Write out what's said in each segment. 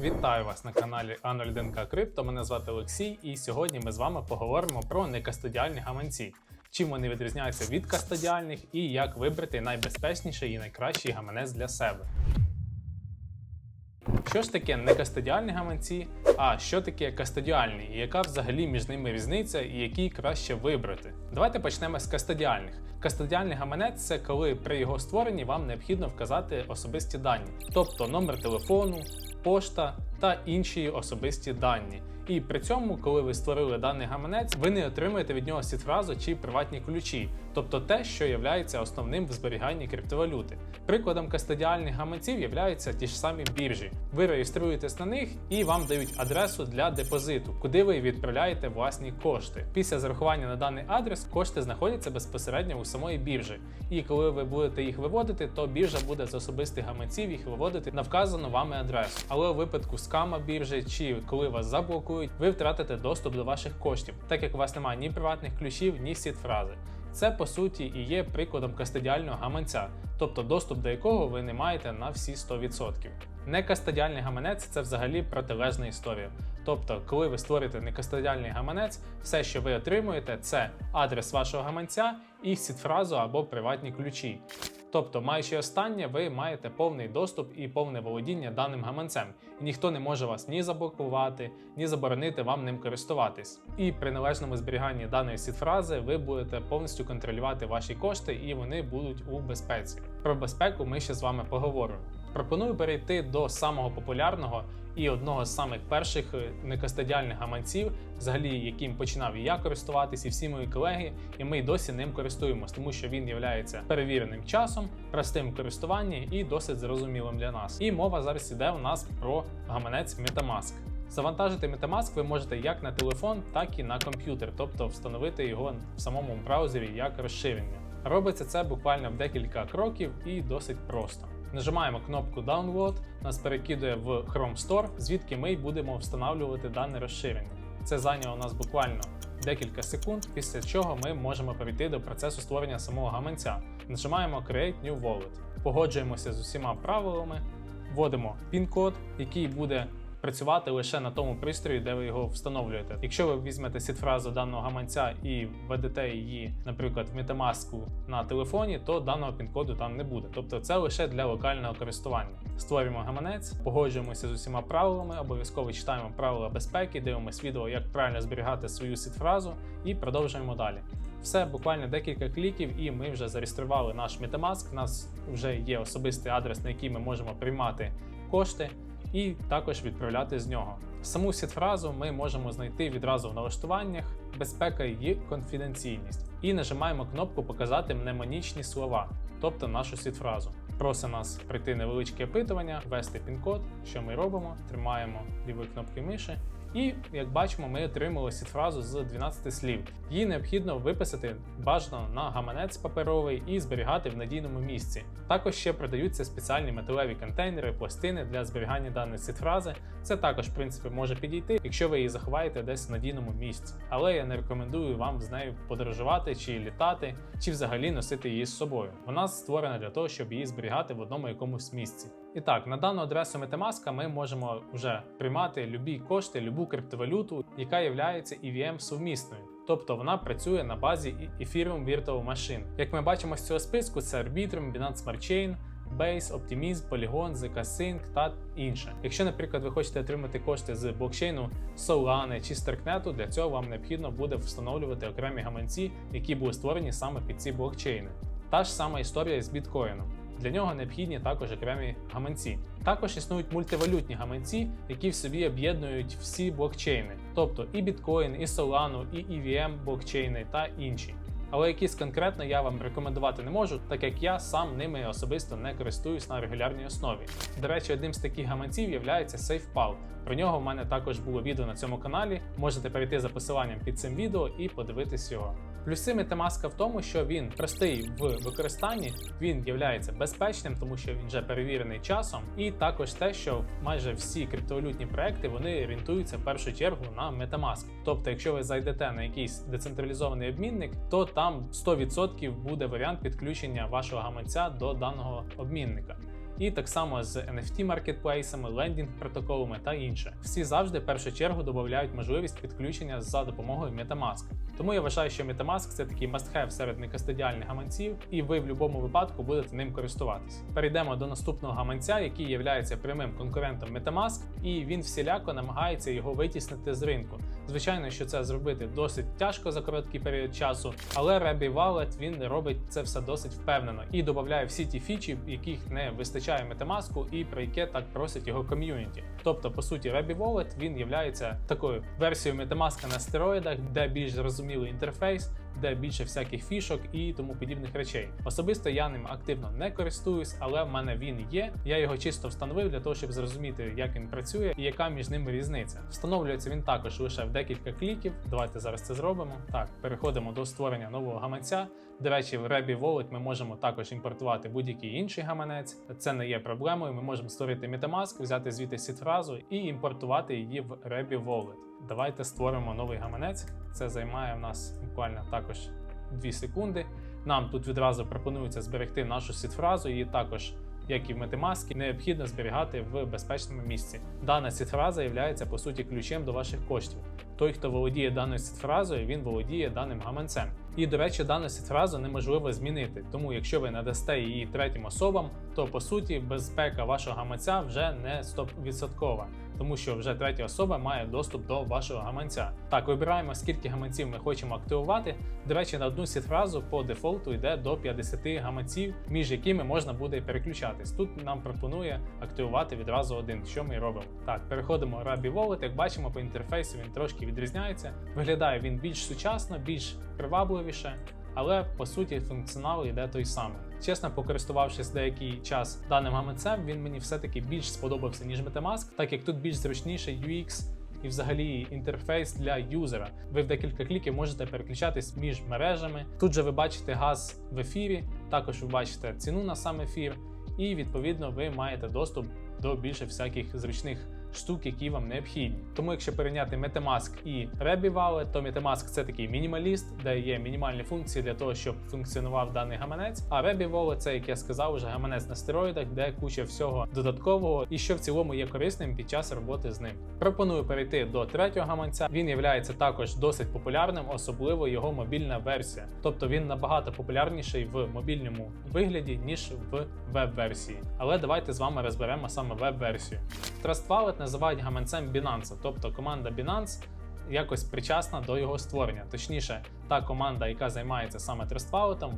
Вітаю вас на каналі А01К Крипто. Мене звати Олексій, і сьогодні ми з вами поговоримо про некастодіальні гаманці, чим вони відрізняються від кастодіальних і як вибрати найбезпечніший і найкращий гаманець для себе. Що ж таке не кастодіальні гаманці, а що таке кастодіальні, і яка взагалі між ними різниця і який краще вибрати? Давайте почнемо з кастодіальних. Кастодіальний гаманець це коли при його створенні вам необхідно вказати особисті дані, тобто номер телефону, пошта та інші особисті дані. І при цьому, коли ви створили даний гаманець, ви не отримуєте від нього сітфразу чи приватні ключі, тобто те, що є основним в зберіганні криптовалюти. Прикладом кастодіальних гаманців являються ті ж самі біржі. Ви реєструєтесь на них і вам дають адресу для депозиту, куди ви відправляєте власні кошти. Після зарахування на даний адрес кошти знаходяться безпосередньо у самої біржі. І коли ви будете їх виводити, то біржа буде з особистих гаманців їх виводити на вказану вами адресу. Але у випадку скама біржі чи коли вас заблокують, ви втратите доступ до ваших коштів, так як у вас немає ні приватних ключів, ні сіт-фрази. Це по суті і є прикладом кастодіального гаманця, тобто доступ до якого ви не маєте на всі 100%. Некастодіальний гаманець це взагалі протилежна історія. Тобто, коли ви створите некастодіальний гаманець, все, що ви отримуєте, це адрес вашого гаманця і сітфразу або приватні ключі. Тобто, маючи останнє, ви маєте повний доступ і повне володіння даним гаманцем, і ніхто не може вас ні заблокувати, ні заборонити вам ним користуватись. І при належному зберіганні даної сітфрази ви будете повністю контролювати ваші кошти, і вони будуть у безпеці. Про безпеку ми ще з вами поговоримо. Пропоную перейти до самого популярного і одного з самих перших е, некастодіальних гаманців, взагалі яким починав і я користуватись, і всі мої колеги, і ми досі ним користуємось, тому що він є перевіреним часом, простим в користуванні і досить зрозумілим для нас. І мова зараз іде у нас про гаманець Metamask. Завантажити Metamask ви можете як на телефон, так і на комп'ютер, тобто встановити його в самому браузері як розширення. Робиться це буквально в декілька кроків і досить просто. Нажимаємо кнопку Download, нас перекидує в Chrome Store, звідки ми будемо встановлювати дане розширення. Це зайняло нас буквально декілька секунд, після чого ми можемо перейти до процесу створення самого гаманця. Нажимаємо Create New Wallet, погоджуємося з усіма правилами, вводимо пін-код, який буде працювати лише на тому пристрої, де ви його встановлюєте. Якщо ви візьмете сітфразу даного гаманця і введете її, наприклад, в Metamask на телефоні, то даного пін-коду там не буде. Тобто це лише для локального користування. Створюємо гаманець, погоджуємося з усіма правилами, обов'язково читаємо правила безпеки, дивимося відео, як правильно зберігати свою сітфразу і продовжуємо далі. Все, буквально декілька кліків, і ми вже зареєстрували наш Metamask. У нас вже є особистий адрес, на який ми можемо приймати кошти і також відправляти з нього. Саму сітфразу ми можемо знайти відразу в налаштуваннях, безпека і конфіденційність. І нажимаємо кнопку Показати мнемонічні слова, тобто нашу сітфразу. Просить нас пройти невеличке опитування, ввести пін-код, що ми робимо, тримаємо лівою кнопкою миші і як бачимо, ми отримали сітфразу з 12 слів. Її необхідно виписати бажано на гаманець паперовий і зберігати в надійному місці. Також ще продаються спеціальні металеві контейнери, пластини для зберігання даної сітфрази. Це також, в принципі, може підійти, якщо ви її заховаєте десь в надійному місці. Але я не рекомендую вам з нею подорожувати чи літати, чи взагалі носити її з собою. Вона створена для того, щоб її зберігати в одному якомусь місці. І так, на дану адресу Metamask ми можемо вже приймати любі кошти, любу криптовалюту, яка є EVM сумісною. Тобто вона працює на базі Ethereum Virtual Machine. Як ми бачимо з цього списку, це Arbitrum, Binance Smart Chain, Base, Optimism, Polygon, ZK-Sync та інше. Якщо, наприклад, ви хочете отримати кошти з блокчейну Solana чи Starknet, для цього вам необхідно буде встановлювати окремі гаманці, які були створені саме під ці блокчейни. Та ж сама історія з біткоїном. Для нього необхідні також окремі гаманці. Також існують мультивалютні гаманці, які в собі об'єднують всі блокчейни, тобто і біткоін, і Solana, і EVM блокчейни та інші. Але якісь конкретно я вам рекомендувати не можу, так як я сам ними особисто не користуюсь на регулярній основі. До речі, одним з таких гаманців є SafePal. Про нього в мене також було відео на цьому каналі. Можете перейти за посиланням під цим відео і подивитись його. Плюси Metamask в тому, що він простий в використанні, він є безпечним, тому що він вже перевірений часом, і також те, що майже всі криптовалютні проекти вони орієнтуються в першу чергу на Metamask. Тобто, якщо ви зайдете на якийсь децентралізований обмінник, то там 100% буде варіант підключення вашого гаманця до даного обмінника. І так само з NFT маркетплейсами, лендінг протоколами та інше. Всі завжди в першу чергу додають можливість підключення за допомогою MetaMask. Тому я вважаю, що MetaMask це такий must-have серед некастодіальних гаманців, і ви в будь-якому випадку будете ним користуватись. Перейдемо до наступного гаманця, який є прямим конкурентом MetaMask, і він всіляко намагається його витіснити з ринку. Звичайно, що це зробити досить тяжко за короткий період часу, але Rebby Wallet він робить це все досить впевнено і додає всі ті фічі, яких не вистачає MetaMask і про яке так просить його ком'юніті. Тобто, по суті, Rebby Wallet він являється такою версією MetaMask на стероїдах, де більш зрозумілий інтерфейс де більше всяких фішок і тому подібних речей. Особисто я ним активно не користуюсь, але в мене він є. Я його чисто встановив для того, щоб зрозуміти, як він працює і яка між ними різниця. Встановлюється він також лише в декілька кліків. Давайте зараз це зробимо. Так, переходимо до створення нового гаманця. До речі, в Rebby Wallet ми можемо також імпортувати будь-який інший гаманець. Це не є проблемою. Ми можемо створити MetaMask, взяти звідти сітфразу і імпортувати її в Rebby Wallet. Давайте створимо новий гаманець. Це займає в нас буквально також 2 секунди. Нам тут відразу пропонується зберегти нашу сітфразу, її також, як і в метамаски, необхідно зберігати в безпечному місці. Дана сітфраза є по суті ключем до ваших коштів. Той, хто володіє даною сітфразою, він володіє даним гаманцем. І, до речі, дану сітфразу неможливо змінити. Тому, якщо ви надасте її третім особам, то по суті безпека вашого гаманця вже не 100% тому що вже третя особа має доступ до вашого гаманця. Так, вибираємо, скільки гаманців ми хочемо активувати. До речі, на одну сітфразу по дефолту йде до 50 гаманців, між якими можна буде переключатись. Тут нам пропонує активувати відразу один, що ми робимо. Так, переходимо в Rabi Wallet. Як бачимо, по інтерфейсу він трошки відрізняється. Виглядає він більш сучасно, більш привабливіше але по суті функціонал йде той самий. Чесно, покористувавшись деякий час даним гаманцем, він мені все-таки більш сподобався, ніж Metamask, так як тут більш зручніший UX і взагалі інтерфейс для юзера. Ви в декілька кліків можете переключатись між мережами. Тут же ви бачите газ в ефірі, також ви бачите ціну на сам ефір, і відповідно ви маєте доступ до більше всяких зручних штук, які вам необхідні. Тому, якщо перейняти Metamask і Rebby то Metamask це такий мінімаліст, де є мінімальні функції для того, щоб функціонував даний гаманець. А Rebby Wallet це, як я сказав, уже гаманець на стероїдах, де куча всього додаткового і що в цілому є корисним під час роботи з ним. Пропоную перейти до третього гаманця. Він є також досить популярним, особливо його мобільна версія. Тобто він набагато популярніший в мобільному вигляді, ніж в веб-версії. Але давайте з вами розберемо саме веб-версію. Trust Wallet називають гаманцем Binance, тобто команда Binance якось причасна до його створення. Точніше, та команда, яка займається саме Trust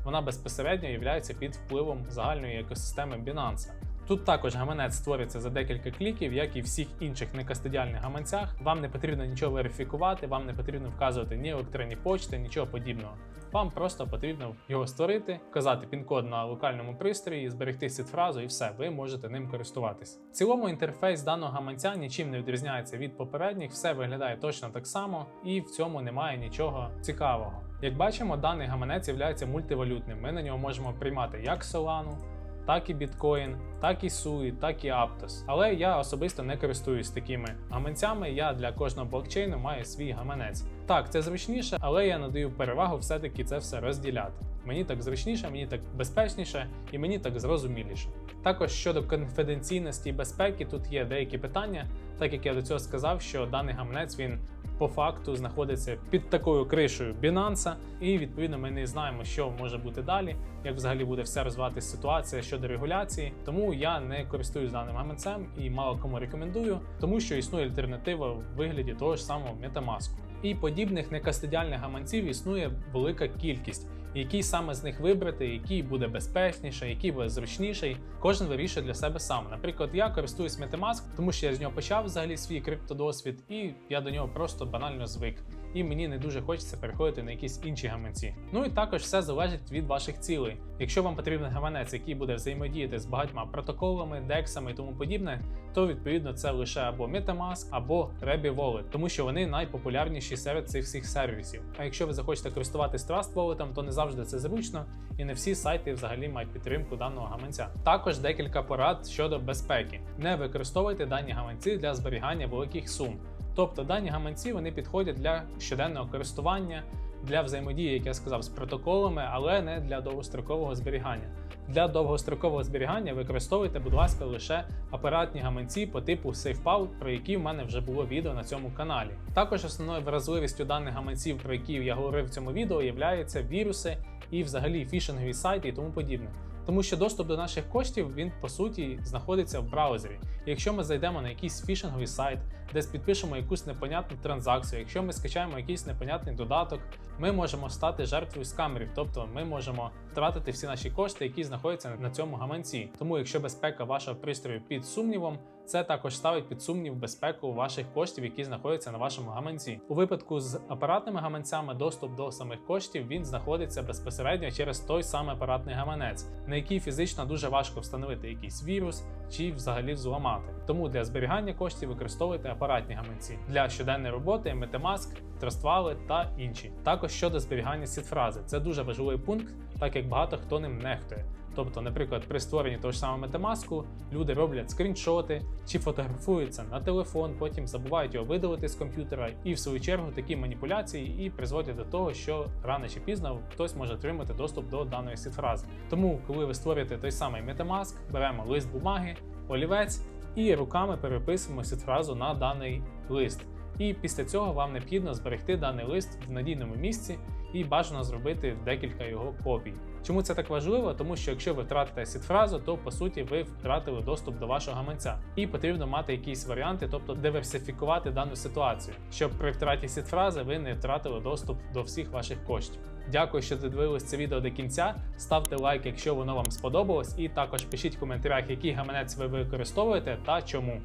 вона безпосередньо є під впливом загальної екосистеми Binance. Тут також гаманець створюється за декілька кліків, як і всіх інших некастодіальних гаманцях. Вам не потрібно нічого верифікувати, вам не потрібно вказувати ні електронні почти, нічого подібного. Вам просто потрібно його створити, вказати пін-код на локальному пристрої, зберегти сітфразу і все, ви можете ним користуватись. В цілому інтерфейс даного гаманця нічим не відрізняється від попередніх, все виглядає точно так само, і в цьому немає нічого цікавого. Як бачимо, даний гаманець є мультивалютним. Ми на нього можемо приймати як Solana, так і біткоін, так і SUI, так і Aptos. Але я особисто не користуюсь такими гаманцями. Я для кожного блокчейну маю свій гаманець. Так, це зручніше, але я надаю перевагу все-таки це все розділяти. Мені так зручніше, мені так безпечніше і мені так зрозуміліше. Також щодо конфіденційності і безпеки, тут є деякі питання, так як я до цього сказав, що даний гаманець він по факту знаходиться під такою кришею Binance, і відповідно ми не знаємо, що може бути далі, як взагалі буде все розвиватися ситуація щодо регуляції. Тому я не користуюсь даним гаманцем і мало кому рекомендую, тому що існує альтернатива в вигляді того ж самого Metamask. І подібних некастидіальних гаманців існує велика кількість який саме з них вибрати, який буде безпечніший, який буде зручніший. Кожен вирішує для себе сам. Наприклад, я користуюсь Metamask, тому що я з нього почав взагалі свій криптодосвід, і я до нього просто банально звик і мені не дуже хочеться переходити на якісь інші гаманці. Ну і також все залежить від ваших цілей. Якщо вам потрібен гаманець, який буде взаємодіяти з багатьма протоколами, дексами і тому подібне, то відповідно це лише або Metamask, або Rebby Wallet, тому що вони найпопулярніші серед цих всіх сервісів. А якщо ви захочете користуватись Trust Wallet, то не завжди це зручно, і не всі сайти взагалі мають підтримку даного гаманця. Також декілька порад щодо безпеки: не використовуйте дані гаманці для зберігання великих сум. Тобто дані гаманці вони підходять для щоденного користування, для взаємодії, як я сказав, з протоколами, але не для довгострокового зберігання. Для довгострокового зберігання використовуйте, будь ласка, лише апаратні гаманці по типу SafePal, про які в мене вже було відео на цьому каналі. Також основною вразливістю даних гаманців, про які я говорив в цьому відео, являються віруси і взагалі фішингові сайти і тому подібне. Тому що доступ до наших коштів він по суті знаходиться в браузері. І якщо ми зайдемо на якийсь фішинговий сайт, десь підпишемо якусь непонятну транзакцію, якщо ми скачаємо якийсь непонятний додаток, ми можемо стати жертвою скамерів, тобто ми можемо втратити всі наші кошти, які знаходяться на цьому гаманці. Тому, якщо безпека вашого пристрою під сумнівом, це також ставить під сумнів безпеку ваших коштів, які знаходяться на вашому гаманці. У випадку з апаратними гаманцями доступ до самих коштів він знаходиться безпосередньо через той самий апаратний гаманець, на який фізично дуже важко встановити якийсь вірус чи взагалі взламати. Тому для зберігання коштів використовуйте апаратні гаманці для щоденної роботи, Metamask, Trustwallet та інші. Також щодо зберігання сітфрази, це дуже важливий пункт, так як багато хто ним нехтує. Тобто, наприклад, при створенні того ж самого Metamask люди роблять скріншоти чи фотографуються на телефон, потім забувають його видалити з комп'ютера, і в свою чергу такі маніпуляції і призводять до того, що рано чи пізно хтось може отримати доступ до даної сітфрази. Тому, коли ви створюєте той самий Metamask, беремо лист бумаги, олівець і руками переписуємо сітфразу на даний лист. І після цього вам необхідно зберегти даний лист в надійному місці і бажано зробити декілька його копій. Чому це так важливо? Тому що якщо ви втратите сітфразу, то по суті ви втратили доступ до вашого гаманця, і потрібно мати якісь варіанти, тобто диверсифікувати дану ситуацію, щоб при втраті сітфрази ви не втратили доступ до всіх ваших коштів. Дякую, що додивились це відео до кінця. Ставте лайк, якщо воно вам сподобалось, і також пишіть в коментарях, який гаманець ви використовуєте та чому.